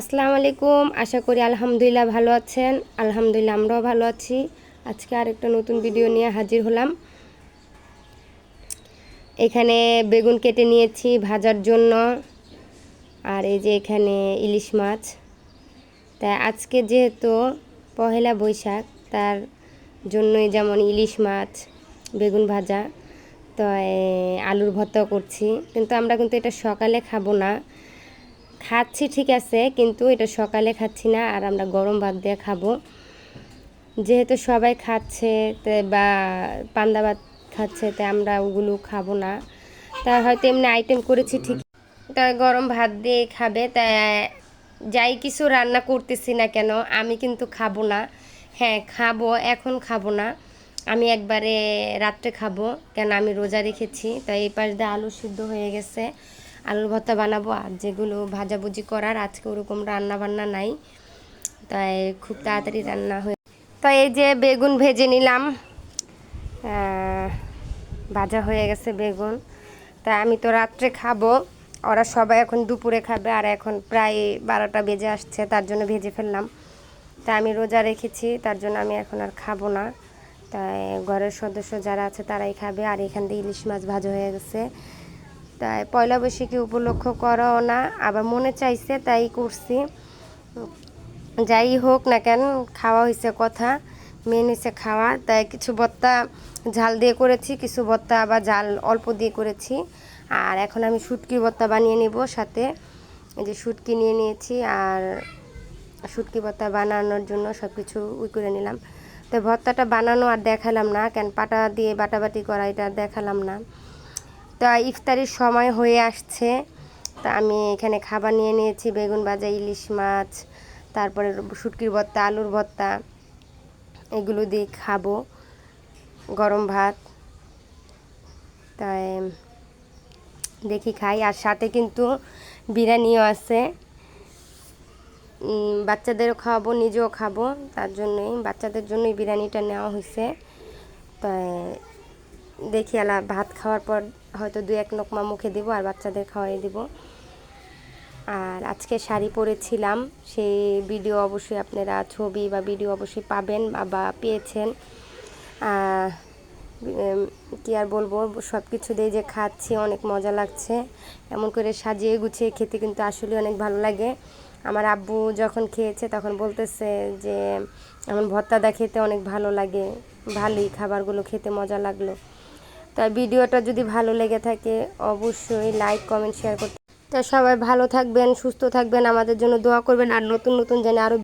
আসসালামু আলাইকুম। আশা করি আলহামদুলিল্লাহ ভালো আছেন। আলহামদুলিল্লাহ আমরাও ভালো আছি। আজকে আরেকটা নতুন ভিডিও নিয়ে হাজির হলাম। এখানে বেগুন কেটে নিয়েছি ভাজার জন্য। আর এই যে এখানে ইলিশ মাছ। তাই আজকে যেহেতু পহেলা বৈশাখ, তার জন্যই যেমন ইলিশ মাছ, বেগুন ভাজা, তো আলুর ভর্তাও করছি। কিন্তু আমরা কিন্তু এটা সকালে খাব না। খাচ্ছি, ঠিক আছে, কিন্তু এটা সকালে খাচ্ছি না, আর আমরা গরম ভাত দিয়ে খাব। যেহেতু সবাই খাচ্ছে বা পান্দা ভাত খাচ্ছে তাই আমরা ওগুলো খাব না। তা হয়তো এমনি আইটেম করেছি, ঠিক। তাই গরম ভাত দিয়ে খাবে তাই যাই কিছু রান্না করতেছি না কেন, আমি কিন্তু খাব না। হ্যাঁ খাব, এখন খাব না। আমি একবারে রাত্রে খাব, কেন আমি রোজা রেখেছি তাই এই পাশ দিয়ে আলু সিদ্ধ হয়ে গেছে। আলুর ভর্তা বানাবো আর যেগুলো ভাজাভুজি করার, আজকে ওরকম রান্না বান্না নাই। তাই খুব তাড়াতাড়ি রান্না হয়ে তাই এই যে বেগুন ভেজে নিলাম। ভাজা হয়ে গেছে বেগুন। তা আমি তো রাত্রে খাব, ওরা সবাই এখন দুপুরে খাবে আর এখন প্রায় বারোটা বেজে আসছে, তার জন্য ভেজে ফেললাম। তা আমি রোজা রেখেছি, তার জন্য আমি এখন আর খাব না। তাই ঘরের সদস্য যারা আছে তারাই খাবে, আর এখান দিয়ে ইলিশ মাছ ভাজা হয়ে গেছে। তাই পয়লা বৈশাখী উপলক্ষ করাও না, আবার মনে চাইছে তাই করছি। যাই হোক না কেন, খাওয়া হয়েছে কথা মেন হয়েছে খাওয়া, তাই কিছু ভর্তা ঝাল দিয়ে করেছি, কিছু ভর্তা আবার ঝাল অল্প দিয়ে করেছি। আর এখন আমি শুটকির ভর্তা বানিয়ে নেব সাথে যে শুটকি নিয়ে নিয়েছি আর শুটকি ভর্তা বানানোর জন্য সব কিছু উই করে নিলাম। তো ভর্তাটা বানানো আর দেখালাম না, কেন পাটা দিয়ে বাটাবাটি করা এটা দেখালাম না। তো ইফতারির সময় হয়ে আসছে। তা আমি এখানে খাবার নিয়ে নিয়েছি, বেগুন ভাজা, ইলিশ মাছ, তারপরে শুটকির ভর্তা, আলুর ভর্তা, এগুলো দিয়ে খাব। গরম ভাত। তাই দেখি খাই। আর সাথে কিন্তু বিরিয়ানিও আছে। বাচ্চাদেরও খাওয়াবো, নিজেও খাব। তার জন্যই, বাচ্চাদের জন্যই বিরিয়ানিটা নেওয়া হয়েছে তাই দেখি আলা ভাত খাওয়ার পর হয়তো দু এক নোকমা মুখে দিব আর বাচ্চাদের খাওয়াই দিব। আর আজকে শাড়ি পরেছিলাম, সেই ভিডিও অবশ্যই আপনারা ছবি বা ভিডিও অবশ্যই পাবেন বা- পেয়েছেন। কি আর বলব সব কিছু দিয়ে যে খাচ্ছি, অনেক মজা লাগছে। এমন করে সাজিয়ে গুছিয়ে খেতে কিন্তু আসলে অনেক ভালো লাগে। আমার আব্বু যখন খেয়েছে তখন বলতেছে যে, এমন ভর্তাদা খেতে অনেক ভালো লাগে। ভালোই খাবারগুলো খেতে মজা লাগল। তাই ভিডিওটা যদি ভালো লেগে থাকে, অবশ্যই লাইক কমেন্ট শেয়ার করতে তা সবাই ভালো থাকবেন, সুস্থ থাকবেন, আমাদের জন্য দোয়া করবেন, আর নতুন নতুন যেন আরও